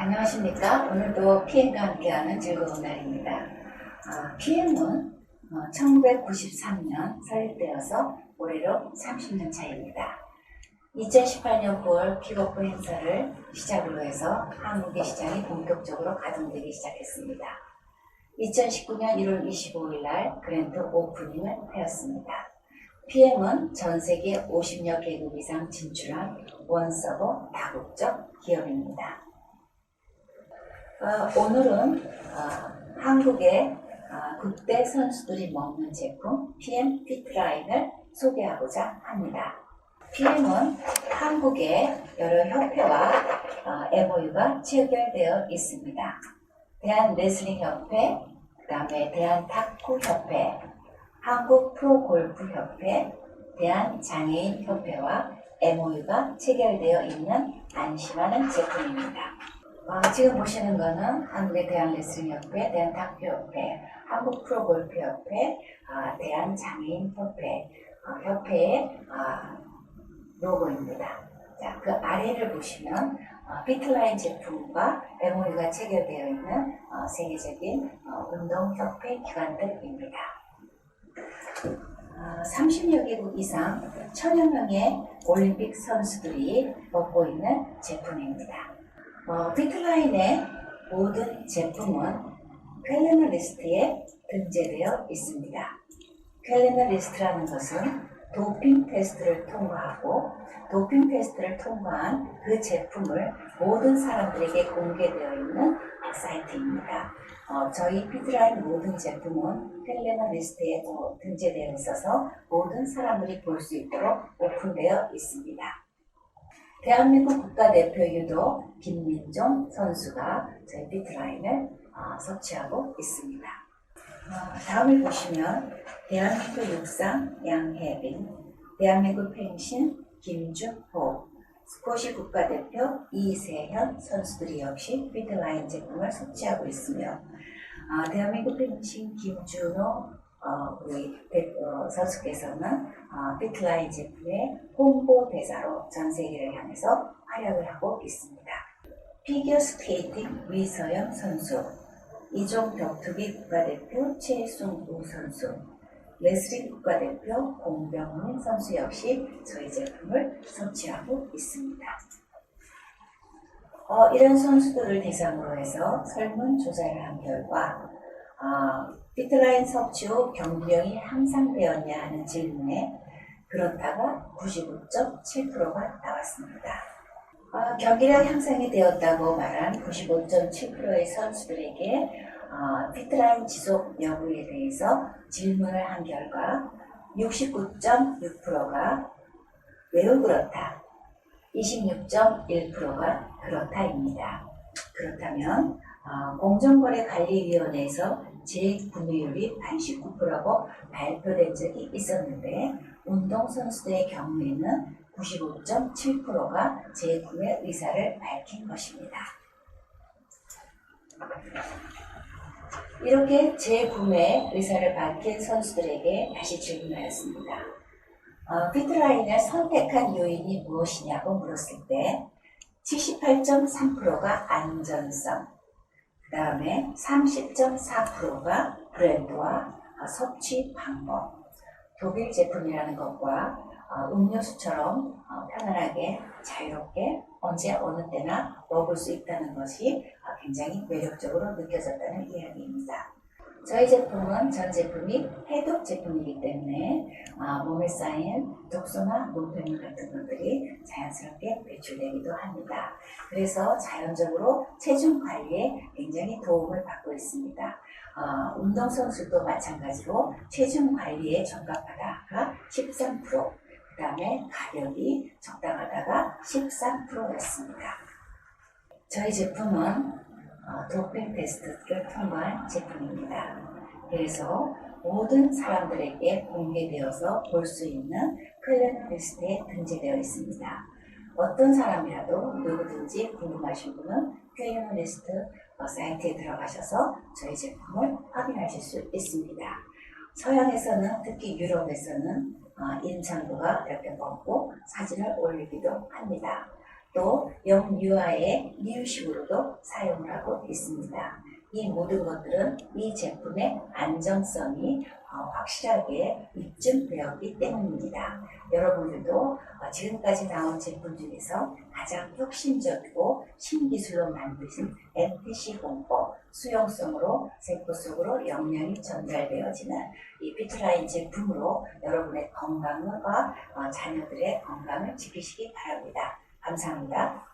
안녕하십니까. 오늘도 PM과 함께하는 즐거운 날입니다. 아, PM은 1993년 설립되어서 올해로 30년 차입니다. 2018년 9월 킥오프 행사를 시작으로 해서 한국의 시장이 본격적으로 가동되기 시작했습니다. 2019년 1월 25일 날 그랜드 오프닝을 하였습니다. PM은 전 세계 50여 개국 이상 진출한 원서버 다국적 기업입니다. 어, 오늘은 어, 한국의 어, 국대 선수들이 먹는 제품 PM 피트라인을 소개하고자 합니다. PM은 한국의 여러 협회와 어, MOU가 체결되어 있습니다. 대한 레슬링 협회, 그 다음에 대한 탁구 협회, 한국 프로골프 협회, 대한 장애인 협회와 MOU가 체결되어 있는 안심하는 제품입니다. 어, 지금 보시는 거는 한국의 대한레슬링협회, 대한탁구협회, 한국 프로골프협회, 아, 대한장애인협회 어, 협회의 아, 로고입니다. 자, 그 아래를 보시면 어, 피트라인 제품과 MOU가 체결되어 있는 어, 세계적인 어, 운동협회 기관들입니다. 어, 30여 개국 이상 천여 명의 올림픽 선수들이 먹고 있는 제품입니다. 어, 피트라인의 모든 제품은 퀄리너 리스트에 등재되어 있습니다. 퀄리너 리스트라는 것은 도핑 테스트를 통과하고 도핑 테스트를 통과한 그 제품을 모든 사람들에게 공개되어 있는 사이트입니다. 어, 저희 피트라인 모든 제품은 퀄리너 리스트에 또 등재되어 있어서 모든 사람들이 볼 수 있도록 오픈되어 있습니다. 대한민국 국가대표 유도 김민종 선수가 저희 피트라인을 어, 섭취하고 있습니다. 어, 다음을 보시면 대한민국 육상 양혜빈, 대한민국 펜신 김주호, 스쿼시 국가대표 이세현 선수들이 역시 피트라인 제품을 섭취하고 있으며 아, 대한민국 펜신 김준호 어, 우리 대- 어, 선수께서는 어, 피트라인 제품의 홍보 대사로 전 세계를 향해서 활약을 하고 있습니다. 피겨 스케이팅 위서영 선수, 이종 격투기 국가대표 최승우 선수, 레슬링 국가대표 공병민 선수 역시 저희 제품을 섭취하고 있습니다. 어, 이런 선수들을 대상으로 해서 설문조사를 한 결과 아, 피트라인 섭취 후 경비령이 향상되었냐 하는 질문에 그렇다가 99.7%가 나왔습니다. 아, 경기력 향상이 되었다고 말한 95.7%의 선수들에게 아, 피트라인 지속 여부에 대해서 질문을 한 결과 69.6%가 매우 그렇다, 26.1%가 그렇다입니다. 그렇다면 아, 공정거래관리위원회에서 재구매율이 89%고 발표된 적이 있었는데 운동선수들의 경우에는 95.7%가 재구매 의사를 밝힌 것입니다. 이렇게 재구매 의사를 밝힌 선수들에게 다시 질문하였습니다. 어, 피트라인을 선택한 요인이 무엇이냐고 물었을 때 78.3%가 안전성, 그 다음에 30.4%가 브랜드와 어, 섭취 방법, 독일 제품이라는 것과 어, 음료수처럼 어, 편안하게 자유롭게 언제 어느 때나 먹을 수 있다는 것이 어, 굉장히 매력적으로 느껴졌다는 이야기입니다. 저희 제품은 전 제품이 해독 제품이기 때문에 어, 몸에 쌓인 독소나 노폐물 같은 것들이 자연스럽게 배출되기도 합니다. 그래서 자연적으로 체중 관리에 굉장히 도움을 받고 있습니다. 어, 운동선수도 마찬가지로 체중 관리에 적합하다가 13%, 그 다음에 가격이 적당하다가 13%였습니다. 저희 제품은 어, 도핑 테스트를 통과한 제품입니다. 그래서 모든 사람들에게 공개되어서 볼 수 있는 클레너 리스트에 등재되어 있습니다. 어떤 사람이라도 누구든지 궁금하신 분은 클레너 리스트 어, 사이트에 들어가셔서 저희 제품을 확인하실 수 있습니다. 서양에서는 특히 유럽에서는 어, 인창도가 이렇게 먹고 사진을 올리기도 합니다. 또 영유아의 이유식으로도 사용을 하고 있습니다. 이 모든 것들은 이 제품의 안정성이 어, 확실하게 입증되었기 때문입니다. 여러분들도 어, 지금까지 나온 제품 중에서 가장 혁신적이고 신기술로 만드신 NTC 공법 수용성으로 세포 속으로 영양이 전달되어지는 이 피트라인 제품으로 여러분의 건강과 어, 자녀들의 건강을 지키시기 바랍니다. 감사합니다.